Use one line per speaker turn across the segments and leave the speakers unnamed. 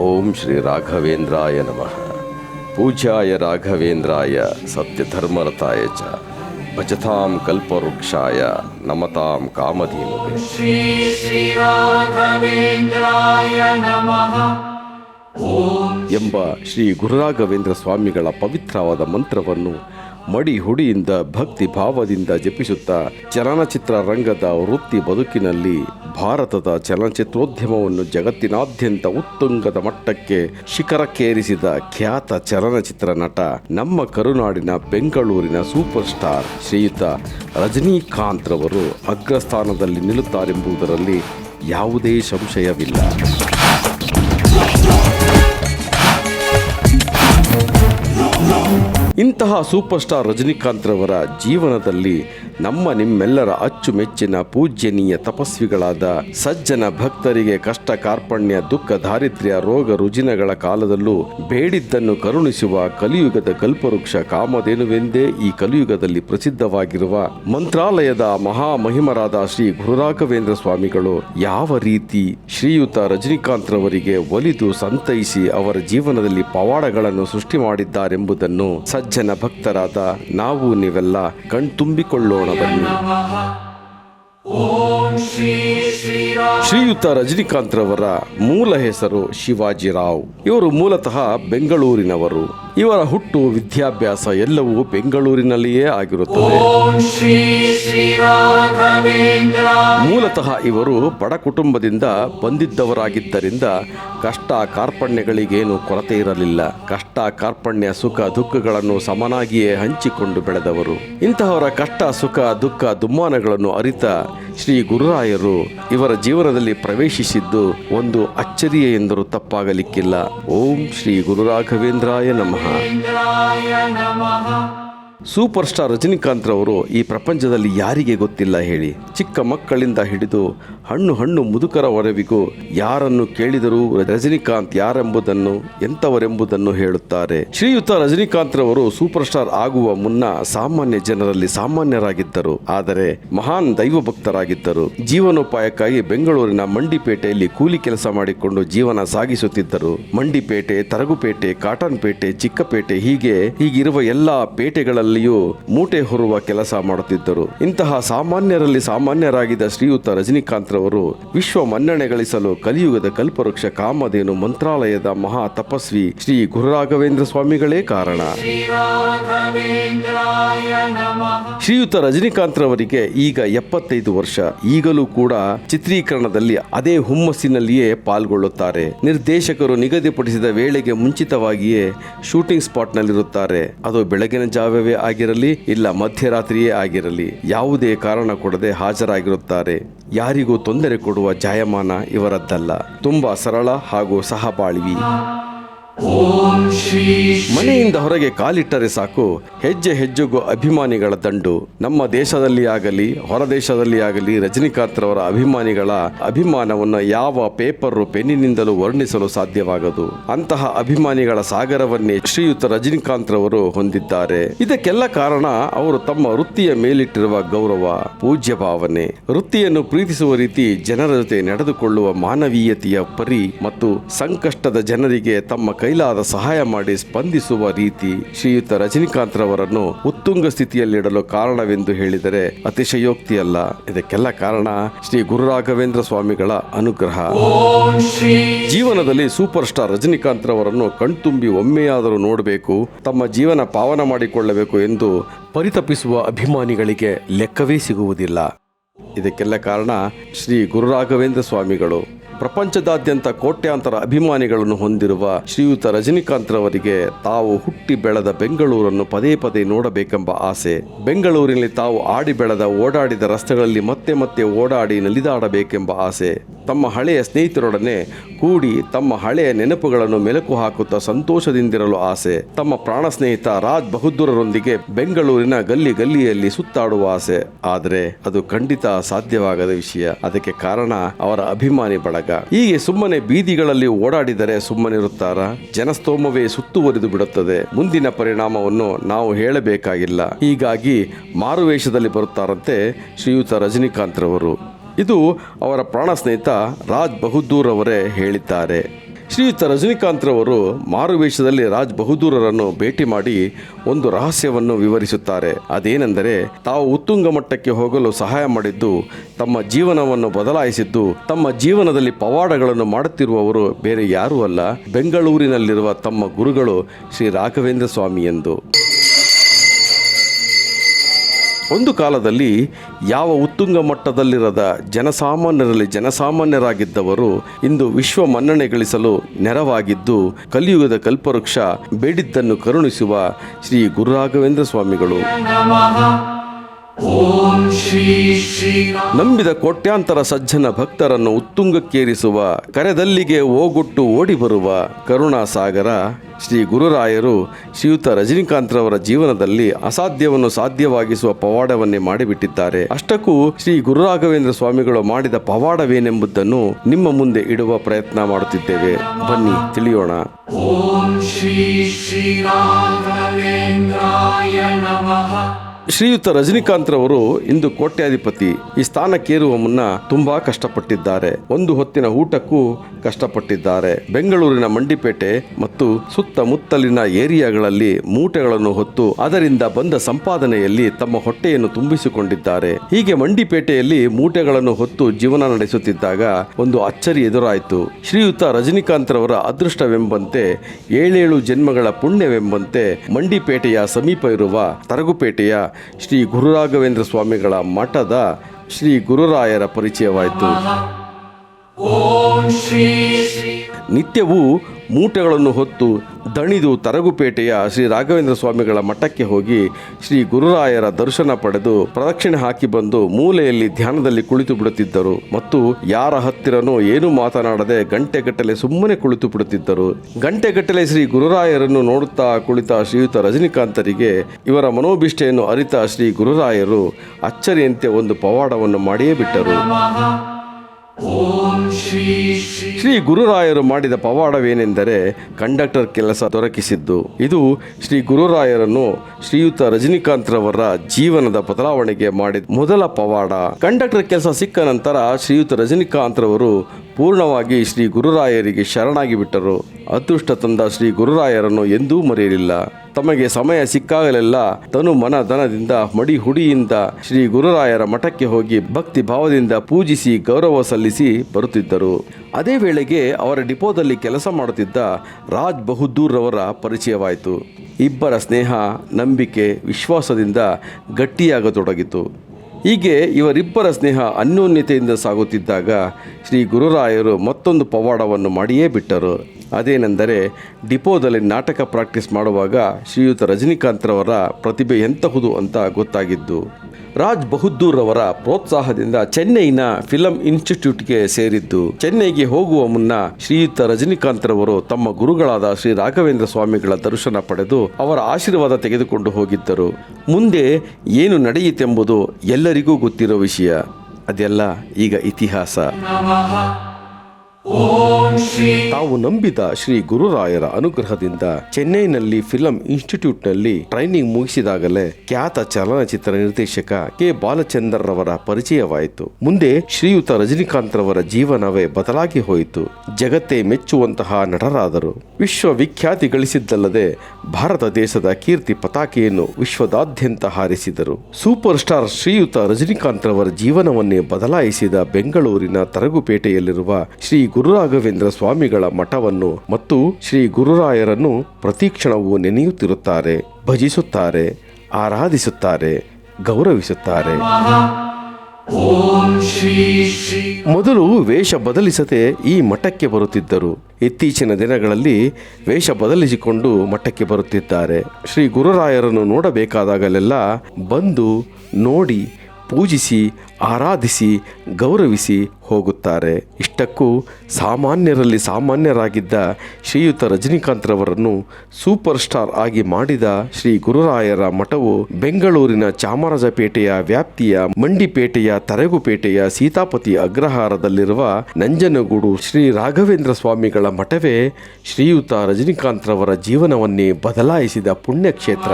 ಓಂ ಶ್ರೀ ರಾಘವೇಂದ್ರಾಯ ನಮಃ ಪೂಜ್ಯಾಯ ರಾಘವೇಂದ್ರಾಯ ಸತ್ಯಧರ್ಮರತಾಯ ಚ ಭಜತಾಂ ಕಲ್ಪವೃಕ್ಷಾಯ ನಮತಾಂ ಕಾಮಧೇನುವೆ ಎಂಬ ಶ್ರೀ ಗುರುರಾಘವೇಂದ್ರ ಸ್ವಾಮಿಗಳ ಪವಿತ್ರವಾದ ಮಂತ್ರವನ್ನು ಮಡಿ ಹುಡಿಯಿಂದ ಭಕ್ತಿ ಭಾವದಿಂದ ಜಪಿಸುತ್ತಾ ಚಲನಚಿತ್ರ ರಂಗದ ವೃತ್ತಿ ಬದುಕಿನಲ್ಲಿ ಭಾರತದ ಚಲನಚಿತ್ರೋದ್ಯಮವನ್ನು ಜಗತ್ತಿನಾದ್ಯಂತ ಉತ್ತುಂಗದ ಮಟ್ಟಕ್ಕೆ ಶಿಖರಕ್ಕೇರಿಸಿದ ಖ್ಯಾತ ಚಲನಚಿತ್ರ ನಟ, ನಮ್ಮ ಕರುನಾಡಿನ ಬೆಂಗಳೂರಿನ ಸೂಪರ್ ಸ್ಟಾರ್ ಶ್ರೀಯುತ ರಜನಿಕಾಂತ್ ರವರು ಅಗ್ರಸ್ಥಾನದಲ್ಲಿ ನಿಲ್ಲುತ್ತಾರೆಂಬುದರಲ್ಲಿ ಯಾವುದೇ ಸಂಶಯವಿಲ್ಲ. ಇಂತಹ ಸೂಪರ್ ಸ್ಟಾರ್ ರಜನಿಕಾಂತ್ ರವರ ಜೀವನದಲ್ಲಿ ನಮ್ಮ ನಿಮ್ಮೆಲ್ಲರ ಅಚ್ಚುಮೆಚ್ಚಿನ, ಪೂಜ್ಯನೀಯ ತಪಸ್ವಿಗಳಾದ ಸಜ್ಜನ ಭಕ್ತರಿಗೆ ಕಷ್ಟ, ಕಾರ್ಪಣ್ಯ, ದುಃಖ, ದಾರಿದ್ರ್ಯ, ರೋಗ, ರುಜಿನಗಳ ಕಾಲದಲ್ಲೂ ಬೇಡಿದ್ದನ್ನು ಕರುಣಿಸುವ ಕಲಿಯುಗದ ಕಲ್ಪವೃಕ್ಷ ಕಾಮಧೇನುವೆಂದೇ ಈ ಕಲಿಯುಗದಲ್ಲಿ ಪ್ರಸಿದ್ಧವಾಗಿರುವ ಮಂತ್ರಾಲಯದ ಮಹಾಮಹಿಮರಾದ ಶ್ರೀ ಗುರುರಾಘವೇಂದ್ರ ಸ್ವಾಮಿಗಳು ಯಾವ ರೀತಿ ಶ್ರೀಯುತ ರಜನಿಕಾಂತ್ ರವರಿಗೆ ಒಲಿದು ಸಂತೈಸಿ ಅವರ ಜೀವನದಲ್ಲಿ ಪವಾಡಗಳನ್ನು ಸೃಷ್ಟಿ ಮಾಡಿದ್ದಾರೆಂಬುದನ್ನು ಸಜ್ಜನ ಭಕ್ತರಾದ ನಾವು ನೀವೆಲ್ಲ ಕಣ್ತುಂಬಿಕೊಳ್ಳೋಣ ಬನ್ನಿ. ಶ್ರೀಯುತ ರಜನಿಕಾಂತ್ ರವರ ಮೂಲ ಹೆಸರು ಶಿವಾಜಿರಾವ್. ಇವರು ಮೂಲತಃ ಬೆಂಗಳೂರಿನವರು. ಇವರ ಹುಟ್ಟು ವಿದ್ಯಾಭ್ಯಾಸ ಎಲ್ಲವೂ ಬೆಂಗಳೂರಿನಲ್ಲಿಯೇ ಆಗಿರುತ್ತದೆ. ಮೂಲತಃ ಇವರು ಬಡ ಕುಟುಂಬದಿಂದ ಬಂದಿದ್ದವರಾಗಿದ್ದರಿಂದ ಕಷ್ಟ ಕಾರ್ಪಣ್ಯಗಳಿಗೇನು ಕೊರತೆ ಇರಲಿಲ್ಲ. ಕಷ್ಟ ಕಾರ್ಪಣ್ಯ ಸುಖ ದುಃಖಗಳನ್ನು ಸಮನಾಗಿಯೇ ಹಂಚಿಕೊಂಡು ಬೆಳೆದವರು. ಇಂತಹವರ ಕಷ್ಟ ಸುಖ ದುಃಖ ದುಮ್ಮಾನಗಳನ್ನು ಅರಿತ ಶ್ರೀ ಗುರುರಾಯರು ಇವರ ಜೀವನದಲ್ಲಿ ಪ್ರವೇಶಿಸಿದ್ದು ಒಂದು ಅಚ್ಚರಿಯೇ ಎಂದರೂ ತಪ್ಪಾಗಲಿಕ್ಕಿಲ್ಲ. ಓಂ ಶ್ರೀ ಗುರುರಾಘವೇಂದ್ರಾಯ ನಮಃ. శ్రీరాయ నమ ಸೂಪರ್ ಸ್ಟಾರ್ ರಜನಿಕಾಂತ್ ರವರು ಈ ಪ್ರಪಂಚದಲ್ಲಿ ಯಾರಿಗೆ ಗೊತ್ತಿಲ್ಲ ಹೇಳಿ. ಚಿಕ್ಕ ಮಕ್ಕಳಿಂದ ಹಿಡಿದು ಹಣ್ಣು ಹಣ್ಣು ಮುದುಕರವರೆವಿಗೂ ಯಾರನ್ನು ಕೇಳಿದರೂ ರಜನಿಕಾಂತ್ ಯಾರೆಂಬುದನ್ನು ಎಂತವರೆಂಬುದನ್ನು ಹೇಳುತ್ತಾರೆ. ಶ್ರೀಯುತ ರಜನಿಕಾಂತ್ ರವರು ಸೂಪರ್ ಸ್ಟಾರ್ ಆಗುವ ಮುನ್ನ ಸಾಮಾನ್ಯ ಜನರಲ್ಲಿ ಸಾಮಾನ್ಯರಾಗಿದ್ದರು. ಆದರೆ ಮಹಾನ್ ದೈವ ಭಕ್ತರಾಗಿದ್ದರು ಜೀವನೋಪಾಯಕ್ಕಾಗಿ ಬೆಂಗಳೂರಿನ ಮಂಡಿಪೇಟೆಯಲ್ಲಿ ಕೂಲಿ ಕೆಲಸ ಮಾಡಿಕೊಂಡು ಜೀವನ ಸಾಗಿಸುತ್ತಿದ್ದರು. ಮಂಡಿಪೇಟೆ ತರಗುಪೇಟೆ ಕಾಟನ್ ಪೇಟೆ, ಚಿಕ್ಕಪೇಟೆ ಹೀಗೆ ಹೀಗಿರುವ ಎಲ್ಲಾ ಪೇಟೆಗಳಲ್ಲಿಯೂ ಮೂಟೆ ಹೊರುವ ಕೆಲಸ ಮಾಡುತ್ತಿದ್ದರು. ಇಂತಹ ಸಾಮಾನ್ಯರಲ್ಲಿ ಸಾಮಾನ್ಯರಾಗಿದ್ದ ಶ್ರೀಯುತ ರಜನಿಕಾಂತ್ ರವರು ವಿಶ್ವ ಮನ್ನಣೆ ಗಳಿಸಲು ಕಲಿಯುಗದ ಕಲ್ಪವೃಕ್ಷ ಕಾಮಧೇನು ಮಂತ್ರಾಲಯದ ಮಹಾ ತಪಸ್ವಿ ಶ್ರೀ ಗುರುರಾಘವೇಂದ್ರ ಸ್ವಾಮಿಗಳೇ ಕಾರಣ. ಶ್ರೀಯುತ ರಜನಿಕಾಂತ್ ರವರಿಗೆ ಈಗ ಎಪ್ಪತ್ತೈದು ವರ್ಷ. ಈಗಲೂ ಕೂಡ ಚಿತ್ರೀಕರಣದಲ್ಲಿ ಅದೇ ಹುಮ್ಮಸ್ಸಿನಲ್ಲಿಯೇ ಪಾಲ್ಗೊಳ್ಳುತ್ತಾರೆ. ನಿರ್ದೇಶಕರು ನಿಗದಿಪಡಿಸಿದ ವೇಳೆಗೆ ಮುಂಚಿತವಾಗಿಯೇ ಶೂಟಿಂಗ್ ಸ್ಪಾಟ್ನಲ್ಲಿರುತ್ತಾರೆ. ಅದು ಬೆಳಗಿನ ಜಾವವೇ ಆಗಿರಲಿ ಇಲ್ಲ ಮಧ್ಯರಾತ್ರಿಯೇ ಆಗಿರಲಿ, ಯಾವುದೇ ಕಾರಣ ಕೊಡದೆ ಹಾಜರಾಗಿರುತ್ತಾರೆ. ಯಾರಿಗೂ ತೊಂದರೆ ಕೊಡುವ ಜಾಯಮಾನ ಇವರದ್ದಲ್ಲ. ತುಂಬಾ ಸರಳ ಹಾಗೂ ಸಹಬಾಳ್ವಿ. ಮನೆಯಿಂದ ಹೊರಗೆ ಕಾಲಿಟ್ಟರೆ ಸಾಕು. ಹೆಜ್ಜೆ ಹೆಜ್ಜೆಗೂ ಅಭಿಮಾನಿಗಳ ದಂಡು. ನಮ್ಮ ದೇಶದಲ್ಲಿ ಆಗಲಿ ಹೊರದೇಶದಲ್ಲಿ ಆಗಲಿ ರಜನಿಕಾಂತ್ ರವರ ಅಭಿಮಾನಿಗಳ ಅಭಿಮಾನವನ್ನು ಯಾವ ಪೇಪರ್ ಪೆನ್ನಿನಿಂದಲೂ ವರ್ಣಿಸಲು ಸಾಧ್ಯವಾಗದು. ಅಂತಹ ಅಭಿಮಾನಿಗಳ ಸಾಗರವನ್ನೇ ಶ್ರೀಯುತ ರಜನಿಕಾಂತ್ ರವರು ಹೊಂದಿದ್ದಾರೆ. ಇದಕ್ಕೆಲ್ಲ ಕಾರಣ ಅವರು ತಮ್ಮ ವೃತ್ತಿಯ ಮೇಲಿಟ್ಟಿರುವ ಗೌರವ, ಪೂಜ್ಯ ಭಾವನೆ. ವೃತ್ತಿಯನ್ನು ಪ್ರೀತಿಸುವ ರೀತಿ ಜನರ ಜೊತೆ ನಡೆದುಕೊಳ್ಳುವ ಮಾನವೀಯತೆಯ ಪರಿ ಮತ್ತು ಸಂಕಷ್ಟದ ಜನರಿಗೆ ತಮ್ಮ ಕೈಲಾದ ಸಹಾಯ ಮಾಡಿ ಸ್ಪಂದಿಸುವ ರೀತಿ ಶ್ರೀಯುತ ರಜನಿಕಾಂತ್ ರವರನ್ನು ಉತ್ತುಂಗ ಸ್ಥಿತಿಯಲ್ಲಿಡಲು ಕಾರಣವೆಂದು ಹೇಳಿದರೆ ಅತಿಶಯೋಕ್ತಿಯಲ್ಲ. ಇದಕ್ಕೆಲ್ಲ ಕಾರಣ ಶ್ರೀ ಗುರುರಾಘವೇಂದ್ರ ಸ್ವಾಮಿಗಳ ಅನುಗ್ರಹ. ಜೀವನದಲ್ಲಿ ಸೂಪರ್ ಸ್ಟಾರ್ ರಜನಿಕಾಂತ್ ರವರನ್ನು ಕಣ್ತುಂಬಿ ಒಮ್ಮೆಯಾದರೂ ನೋಡಬೇಕು, ತಮ್ಮ ಜೀವನ ಪಾವನ ಮಾಡಿಕೊಳ್ಳಬೇಕು ಎಂದು ಪರಿತಪಿಸುವ ಅಭಿಮಾನಿಗಳಿಗೆ ಲೆಕ್ಕವೇ ಸಿಗುವುದಿಲ್ಲ. ಇದಕ್ಕೆಲ್ಲ ಕಾರಣ ಶ್ರೀ ಗುರುರಾಘವೇಂದ್ರ ಸ್ವಾಮಿಗಳು. ಪ್ರಪಂಚದಾದ್ಯಂತ ಕೋಟ್ಯಾಂತರ ಅಭಿಮಾನಿಗಳನ್ನು ಹೊಂದಿರುವ ಶ್ರೀಯುತ ರಜನಿಕಾಂತ್ ರವರಿಗೆ ತಾವು ಹುಟ್ಟಿ ಬೆಳೆದ ಬೆಂಗಳೂರನ್ನು ಪದೇ ಪದೇ ನೋಡಬೇಕೆಂಬ ಆಸೆ. ಬೆಂಗಳೂರಿನಲ್ಲಿ ತಾವು ಆಡಿ ಬೆಳೆದ, ಓಡಾಡಿದ ರಸ್ತೆಗಳಲ್ಲಿ ಮತ್ತೆ ಮತ್ತೆ ಓಡಾಡಿ ನಲಿದಾಡಬೇಕೆಂಬ ಆಸೆ. ತಮ್ಮ ಹಳೆಯ ಸ್ನೇಹಿತರೊಡನೆ ಕೂಡಿ ತಮ್ಮ ಹಳೆಯ ನೆನಪುಗಳನ್ನು ಮೆಲುಕು ಹಾಕುತ್ತಾ ಸಂತೋಷದಿಂದಿರಲು ಆಸೆ. ತಮ್ಮ ಪ್ರಾಣ ಸ್ನೇಹಿತ ರಾಜ್ ಬಹದ್ದೂರರೊಂದಿಗೆ ಬೆಂಗಳೂರಿನ ಗಲ್ಲಿ ಗಲ್ಲಿಯಲ್ಲಿ ಸುತ್ತಾಡುವ ಆಸೆ. ಆದರೆ ಅದು ಖಂಡಿತ ಸಾಧ್ಯವಾಗದ ವಿಷಯ. ಅದಕ್ಕೆ ಕಾರಣ ಅವರ ಅಭಿಮಾನಿ ಬಳಗ. ಹೀಗೆ ಸುಮ್ಮನೆ ಬೀದಿಗಳಲ್ಲಿ ಓಡಾಡಿದರೆ ಸುಮ್ಮನಿರುತ್ತಾರ? ಜನಸ್ತೋಮವೇ ಸುತ್ತುವರಿದು ಬಿಡುತ್ತದೆ. ಮುಂದಿನ ಪರಿಣಾಮವನ್ನು ನಾವು ಹೇಳಬೇಕಾಗಿಲ್ಲ. ಹೀಗಾಗಿ ಮಾರುವೇಷದಲ್ಲಿ ಬರುತ್ತಾರಂತೆ ಶ್ರೀಯುತ ರಜನಿಕಾಂತ್ ರವರು. ಇದು ಅವರ ಪ್ರಾಣ ಸ್ನೇಹಿತ ರಾಜ್ ಬಹದ್ದೂರ್ ಅವರೇ ಹೇಳಿದ್ದಾರೆ. ಶ್ರೀಯುತ ರಜನಿಕಾಂತ್ ರವರು ಮಾರುವೇಷದಲ್ಲಿ ರಾಜ್ ಬಹದ್ದೂರರನ್ನು ಭೇಟಿ ಮಾಡಿ ಒಂದು ರಹಸ್ಯವನ್ನು ವಿವರಿಸುತ್ತಾರೆ. ಅದೇನೆಂದರೆ, ತಾವು ಉತ್ತುಂಗ ಮಟ್ಟಕ್ಕೆ ಹೋಗಲು ಸಹಾಯ ಮಾಡಿದ್ದು, ತಮ್ಮ ಜೀವನವನ್ನು ಬದಲಾಯಿಸಿದ್ದು, ತಮ್ಮ ಜೀವನದಲ್ಲಿ ಪವಾಡಗಳನ್ನು ಮಾಡುತ್ತಿರುವವರು ಬೇರೆ ಯಾರೂ ಅಲ್ಲ. ಬೆಂಗಳೂರಿನಲ್ಲಿರುವ ತಮ್ಮ ಗುರುಗಳು ಶ್ರೀ ರಾಘವೇಂದ್ರ ಸ್ವಾಮಿ ಎಂದು. ಒಂದು ಕಾಲದಲ್ಲಿ ಯಾವ ಉತ್ತುಂಗ ಮಟ್ಟದಲ್ಲಿರದ ಜನಸಾಮಾನ್ಯರಲ್ಲಿ ಜನಸಾಮಾನ್ಯರಾಗಿದ್ದವರು ಇಂದು ವಿಶ್ವ ಮನ್ನಣೆ ಗಳಿಸಲು ನೆರವಾಗಿದ್ದು, ಕಲಿಯುಗದ ಕಲ್ಪವೃಕ್ಷ ಬೇಡಿದ್ದನ್ನು ಕರುಣಿಸುವ ಶ್ರೀ ಗುರುರಾಘವೇಂದ್ರ ಸ್ವಾಮಿಗಳು. ನಂಬಿದ ಕೋಟ್ಯಾಂತರ ಸಜ್ಜನ ಭಕ್ತರನ್ನು ಉತ್ತುಂಗಕ್ಕೇರಿಸುವ ಕರೆದಲ್ಲಿಗೆ ಓಗೊಟ್ಟು ಓಡಿ ಬರುವ ಕರುಣಾಸಾಗರ ಶ್ರೀ ಗುರುರಾಯರು ಶ್ರೀಯುತ ರಜನಿಕಾಂತ್ರವರ ಜೀವನದಲ್ಲಿ ಅಸಾಧ್ಯವನ್ನು ಸಾಧ್ಯವಾಗಿಸುವ ಪವಾಡವನ್ನೇ ಮಾಡಿಬಿಟ್ಟಿದ್ದಾರೆ. ಅಷ್ಟಕ್ಕೂ ಶ್ರೀ ಗುರುರಾಘವೇಂದ್ರ ಸ್ವಾಮಿಗಳು ಮಾಡಿದ ಪವಾಡವೇನೆಂಬುದನ್ನು ನಿಮ್ಮ ಮುಂದೆ ಇಡುವ ಪ್ರಯತ್ನ ಮಾಡುತ್ತಿದ್ದೇವೆ. ಬನ್ನಿ ತಿಳಿಯೋಣ.
ಓಂ ಶ್ರೀ ಶ್ರೀ
ಶ್ರೀಯುತ ರಜನಿಕಾಂತ್ ರವರು ಇಂದು ಕೋಟ್ಯಾಧಿಪತಿ. ಈ ಸ್ಥಾನಕ್ಕೇರುವ ಮುನ್ನ ತುಂಬಾ ಕಷ್ಟಪಟ್ಟಿದ್ದಾರೆ. ಒಂದು ಹೊತ್ತಿನ ಊಟಕ್ಕೂ ಕಷ್ಟಪಟ್ಟಿದ್ದಾರೆ. ಬೆಂಗಳೂರಿನ ಮಂಡಿಪೇಟೆ ಮತ್ತು ಸುತ್ತಮುತ್ತಲಿನ ಏರಿಯಾಗಳಲ್ಲಿ ಮೂಟೆಗಳನ್ನು ಹೊತ್ತು ಅದರಿಂದ ಬಂದ ಸಂಪಾದನೆಯಲ್ಲಿ ತಮ್ಮ ಹೊಟ್ಟೆಯನ್ನು ತುಂಬಿಸಿಕೊಂಡಿದ್ದಾರೆ. ಹೀಗೆ ಮಂಡಿಪೇಟೆಯಲ್ಲಿ ಮೂಟೆಗಳನ್ನು ಹೊತ್ತು ಜೀವನ ನಡೆಸುತ್ತಿದ್ದಾಗ ಒಂದು ಅಚ್ಚರಿ ಎದುರಾಯಿತು. ಶ್ರೀಯುತ ರಜನಿಕಾಂತ್ ರವರ ಅದೃಷ್ಟವೆಂಬಂತೆ, ಏಳೇಳು ಜನ್ಮಗಳ ಪುಣ್ಯವೆಂಬಂತೆ ಮಂಡಿಪೇಟೆಯ ಸಮೀಪ ಇರುವ ತರಗುಪೇಟೆಯ ಶ್ರೀ ಗುರುರಾಘವೇಂದ್ರ ಸ್ವಾಮಿಗಳ ಮಠದ ಶ್ರೀ ಗುರುರಾಯರ ಪರಿಚಯವಾಯಿತು. ನಿತ್ಯವೂ ಮೂಟೆಗಳನ್ನು ಹೊತ್ತು ದಣಿದು ತರಗುಪೇಟೆಯ ಶ್ರೀ ರಾಘವೇಂದ್ರ ಸ್ವಾಮಿಗಳ ಮಠಕ್ಕೆ ಹೋಗಿ ಶ್ರೀ ಗುರುರಾಯರ ದರ್ಶನ ಪಡೆದು ಪ್ರದಕ್ಷಿಣೆ ಹಾಕಿ ಬಂದು ಮೂಲೆಯಲ್ಲಿ ಧ್ಯಾನದಲ್ಲಿ ಕುಳಿತು ಬಿಡುತ್ತಿದ್ದರು. ಮತ್ತು ಯಾರ ಹತ್ತಿರನೂ ಏನು ಮಾತನಾಡದೆ ಗಂಟೆಗಟ್ಟಲೆ ಸುಮ್ಮನೆ ಕುಳಿತು ಬಿಡುತ್ತಿದ್ದರು. ಗಂಟೆಗಟ್ಟಲೆ ಶ್ರೀ ಗುರುರಾಯರನ್ನು ನೋಡುತ್ತಾ ಕುಳಿತ ಶ್ರೀಯುತ ರಜನಿಕಾಂತರಿಗೆ ಇವರ ಮನೋಭಿಷ್ಟೆಯನ್ನು ಅರಿತ ಶ್ರೀ ಗುರುರಾಯರು ಅಚ್ಚರಿಯಂತೆ ಒಂದು ಪವಾಡವನ್ನು ಮಾಡಿಯೇ ಬಿಟ್ಟರು. ಶ್ರೀ ಗುರುರಾಯರು ಮಾಡಿದ ಪವಾಡವೇನೆಂದರೆ ಕಂಡಕ್ಟರ್ ಕೆಲಸ ದೊರಕಿಸಿದ್ದು. ಇದು ಶ್ರೀ ಗುರುರಾಯರನ್ನು ಶ್ರೀಯುತ ರಜನಿಕಾಂತ್ ರವರ ಜೀವನದ ಬದಲಾವಣೆಗೆ ಮಾಡಿದ ಮೊದಲ ಪವಾಡ. ಕಂಡಕ್ಟರ್ ಕೆಲಸ ಸಿಕ್ಕ ನಂತರ ಶ್ರೀಯುತ ರಜನಿಕಾಂತ್ ರವರು ಪೂರ್ಣವಾಗಿ ಶ್ರೀ ಗುರುರಾಯರಿಗೆ ಶರಣಾಗಿ ಬಿಟ್ಟರು ಅದೃಷ್ಟ ತಂದ ಶ್ರೀ ಗುರುರಾಯರನ್ನು ಎಂದೂ ಮರೆಯಲಿಲ್ಲ. ತಮಗೆ ಸಮಯ ಸಿಕ್ಕಾಗಲೆಲ್ಲ ತನು ಮನ ಧನದಿಂದ ಮಡಿ ಹುಡಿಯಿಂದ ಶ್ರೀ ಗುರುರಾಯರ ಮಠಕ್ಕೆ ಹೋಗಿ ಭಕ್ತಿ ಭಾವದಿಂದ ಪೂಜಿಸಿ ಗೌರವ ಸಲ್ಲಿಸಿ ಬರುತ್ತಿದ್ದರು. ಅದೇ ವೇಳೆಗೆ ಅವರ ಡಿಪೋದಲ್ಲಿ ಕೆಲಸ ಮಾಡುತ್ತಿದ್ದ ರಾಜ್ ಬಹದ್ದೂರ್ ರವರ ಪರಿಚಯವಾಯಿತು. ಇಬ್ಬರ ಸ್ನೇಹ, ನಂಬಿಕೆ, ವಿಶ್ವಾಸದಿಂದ ಗಟ್ಟಿಯಾಗತೊಡಗಿತು. ಹೀಗೆ ಇವರಿಬ್ಬರ ಸ್ನೇಹ ಅನ್ಯೋನ್ಯತೆಯಿಂದ ಸಾಗುತ್ತಿದ್ದಾಗ ಶ್ರೀ ಗುರುರಾಯರು ಮತ್ತೊಂದು ಪವಾಡವನ್ನು ಮಾಡಿಯೇ ಬಿಟ್ಟರು. ಅದೇನೆಂದರೆ ಡಿಪೋದಲ್ಲಿ ನಾಟಕ ಪ್ರಾಕ್ಟೀಸ್ ಮಾಡುವಾಗ ಶ್ರೀಯುತ ರಜನಿಕಾಂತ್ರವರ ಪ್ರತಿಭೆ ಎಂತಹುದು ಅಂತ ಗೊತ್ತಾಗಿದ್ದು, ರಾಜ್ ಬಹದ್ದೂರ್ ಅವರ ಪ್ರೋತ್ಸಾಹದಿಂದ ಚೆನ್ನೈನ ಫಿಲಂ ಇನ್ಸ್ಟಿಟ್ಯೂಟ್ಗೆ ಸೇರಿದ್ದು. ಚೆನ್ನೈಗೆ ಹೋಗುವ ಮುನ್ನ ಶ್ರೀಯುತ ರಜನಿಕಾಂತ್ರವರು ತಮ್ಮ ಗುರುಗಳಾದ ಶ್ರೀ ರಾಘವೇಂದ್ರ ಸ್ವಾಮಿಗಳ ದರ್ಶನ ಪಡೆದು ಅವರ ಆಶೀರ್ವಾದ ತೆಗೆದುಕೊಂಡು ಹೋಗಿದ್ದರು. ಮುಂದೆ ಏನು ನಡೆಯಿತೆಂಬುದು ಎಲ್ಲರಿಗೂ ಗೊತ್ತಿರೋ ವಿಷಯ. ಅದೆಲ್ಲ ಈಗ ಇತಿಹಾಸ. ತಾವು ನಂಬಿದ ಶ್ರೀ ಗುರುರಾಯರ ಅನುಗ್ರಹದಿಂದ ಚೆನ್ನೈನಲ್ಲಿ ಫಿಲಂ ಇನ್ಸ್ಟಿಟ್ಯೂಟ್ನಲ್ಲಿ ಟ್ರೈನಿಂಗ್ ಮುಗಿಸಿದಾಗಲೇ ಖ್ಯಾತ ಚಲನಚಿತ್ರ ನಿರ್ದೇಶಕ ಕೆ ಬಾಲಚಂದರ್ ರವರ ಪರಿಚಯವಾಯಿತು. ಮುಂದೆ ಶ್ರೀಯುತ ರಜನಿಕಾಂತ್ ರವರ ಜೀವನವೇ ಬದಲಾಗಿ ಹೋಯಿತು. ಜಗತ್ತೇ ಮೆಚ್ಚುವಂತಹ ನಟರಾದರು. ವಿಶ್ವವಿಖ್ಯಾತಿ ಗಳಿಸಿದ್ದಲ್ಲದೆ ಭಾರತ ದೇಶದ ಕೀರ್ತಿ ಪತಾಕೆಯನ್ನು ವಿಶ್ವದಾದ್ಯಂತ ಹಾರಿಸಿದರು. ಸೂಪರ್ ಸ್ಟಾರ್ ಶ್ರೀಯುತ ರಜನಿಕಾಂತ್ ರವರ ಜೀವನವನ್ನೇ ಬದಲಾಯಿಸಿದ ಬೆಂಗಳೂರಿನ ತರಗುಪೇಟೆಯಲ್ಲಿರುವ ಶ್ರೀ ಗುರುರಾಘವೇಂದ್ರ ಸ್ವಾಮಿಗಳ ಮಠವನ್ನು ಮತ್ತು ಶ್ರೀ ಗುರುರಾಯರನ್ನು ಪ್ರತಿಕ್ಷಣವೂ ನೆನೆಯುತ್ತಿರುತ್ತಾರೆ, ಭಜಿಸುತ್ತಾರೆ, ಆರಾಧಿಸುತ್ತಾರೆ, ಗೌರವಿಸುತ್ತಾರೆ. ಮೊದಲು ವೇಷ ಬದಲಿಸದೆ ಈ ಮಠಕ್ಕೆ ಬರುತ್ತಿದ್ದರು. ಇತ್ತೀಚಿನ ದಿನಗಳಲ್ಲಿ ವೇಷ ಬದಲಿಸಿಕೊಂಡು ಮಠಕ್ಕೆ ಬರುತ್ತಿದ್ದಾರೆ. ಶ್ರೀ ಗುರುರಾಯರನ್ನು ನೋಡಬೇಕಾದಾಗಲೆಲ್ಲ ಬಂದು ನೋಡಿ ಪೂಜಿಸಿ, ಆರಾಧಿಸಿ, ಗೌರವಿಸಿ ಹೋಗುತ್ತಾರೆ. ಇಷ್ಟಕ್ಕೂ ಸಾಮಾನ್ಯರಲ್ಲಿ ಸಾಮಾನ್ಯರಾಗಿದ್ದ ಶ್ರೀಯುತ ರಜನಿಕಾಂತ್ರವರನ್ನು ಸೂಪರ್ ಸ್ಟಾರ್ ಆಗಿ ಮಾಡಿದ ಶ್ರೀ ಗುರುರಾಯರ ಮಠವು ಬೆಂಗಳೂರಿನ ಚಾಮರಾಜಪೇಟೆಯ ವ್ಯಾಪ್ತಿಯ ಮಂಡಿಪೇಟೆಯ ತರಗುಪೇಟೆಯ ಸೀತಾಪತಿ ಅಗ್ರಹಾರದಲ್ಲಿರುವ ನಂಜನಗೂಡು ಶ್ರೀ ರಾಘವೇಂದ್ರ ಸ್ವಾಮಿಗಳ ಮಠವೇ ಶ್ರೀಯುತ ರಜನಿಕಾಂತ್ರವರ ಜೀವನವನ್ನೇ ಬದಲಾಯಿಸಿದ ಪುಣ್ಯಕ್ಷೇತ್ರ.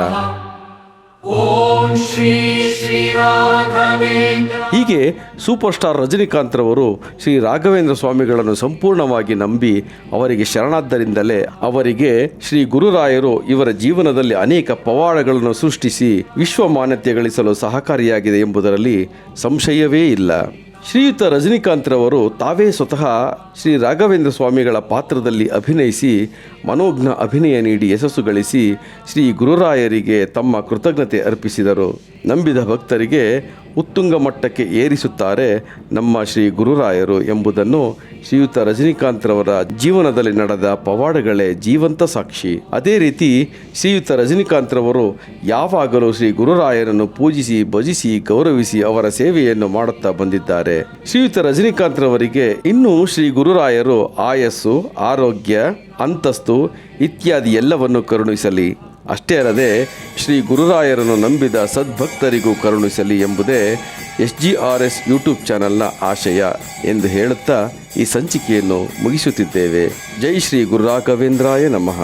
ಹೀಗೆ ಸೂಪರ್ ಸ್ಟಾರ್ ರಜನಿಕಾಂತ್ ರವರು ಶ್ರೀ ರಾಘವೇಂದ್ರ ಸ್ವಾಮಿಗಳನ್ನು ಸಂಪೂರ್ಣವಾಗಿ ನಂಬಿ ಅವರಿಗೆ ಶರಣಾದ್ದರಿಂದಲೇ ಅವರಿಗೆ ಶ್ರೀ ಗುರುರಾಯರು ಇವರ ಜೀವನದಲ್ಲಿ ಅನೇಕ ಪವಾಡಗಳನ್ನು ಸೃಷ್ಟಿಸಿ ವಿಶ್ವ ಮಾನ್ಯತೆ ಗಳಿಸಲು ಸಹಕಾರಿಯಾಗಿದೆ ಎಂಬುದರಲ್ಲಿ ಸಂಶಯವೇ ಇಲ್ಲ. ಶ್ರೀಯುತ ರಜನಿಕಾಂತ್ ರವರು ತಾವೇ ಸ್ವತಃ ಶ್ರೀ ರಾಘವೇಂದ್ರ ಸ್ವಾಮಿಗಳ ಪಾತ್ರದಲ್ಲಿ ಅಭಿನಯಿಸಿ, ಮನೋಜ್ಞ ಅಭಿನಯ ನೀಡಿ ಯಶಸ್ಸು ಗಳಿಸಿ ಶ್ರೀ ಗುರುರಾಯರಿಗೆ ತಮ್ಮ ಕೃತಜ್ಞತೆ ಅರ್ಪಿಸಿದರು. ನಂಬಿದ ಭಕ್ತರಿಗೆ ಉತ್ತುಂಗ ಮಟ್ಟಕ್ಕೆ ಏರಿಸುತ್ತಾರೆ ನಮ್ಮ ಶ್ರೀ ಗುರುರಾಯರು ಎಂಬುದನ್ನು ಶ್ರೀಯುತ ರಜನಿಕಾಂತ್ರವರ ಜೀವನದಲ್ಲಿ ನಡೆದ ಪವಾಡಗಳೇ ಜೀವಂತ ಸಾಕ್ಷಿ. ಅದೇ ರೀತಿ ಶ್ರೀಯುತ ರಜನಿಕಾಂತ್ ರವರು ಯಾವಾಗಲೂ ಶ್ರೀ ಗುರುರಾಯರನ್ನು ಪೂಜಿಸಿ, ಭಜಿಸಿ, ಗೌರವಿಸಿ ಅವರ ಸೇವೆಯನ್ನು ಮಾಡುತ್ತಾ ಬಂದಿದ್ದಾರೆ. ಶ್ರೀಯುತ ರಜನಿಕಾಂತ್ ರವರಿಗೆ ಇನ್ನೂ ಶ್ರೀ ಗುರುರಾಯರು ಆಯಸ್ಸು, ಆರೋಗ್ಯ, ಅಂತಸ್ತು ಇತ್ಯಾದಿ ಎಲ್ಲವನ್ನು ಕರುಣಿಸಲಿ. ಅಷ್ಟೇ ಅಲ್ಲದೆ, ಶ್ರೀ ಗುರುರಾಯರನ್ನು ನಂಬಿದ ಸದ್ಭಕ್ತರಿಗೂ ಕರುಣಿಸಲಿ ಎಂಬುದೇ S G R S YouTube ಚಾನಲ್ನ ಆಶಯ ಎಂದು ಹೇಳುತ್ತಾ ಈ ಸಂಚಿಕೆಯನ್ನು ಮುಗಿಸುತ್ತಿದ್ದೇವೆ. ಜೈ ಶ್ರೀ ಗುರುರಾಘವೇಂದ್ರಾಯ ನಮಃ.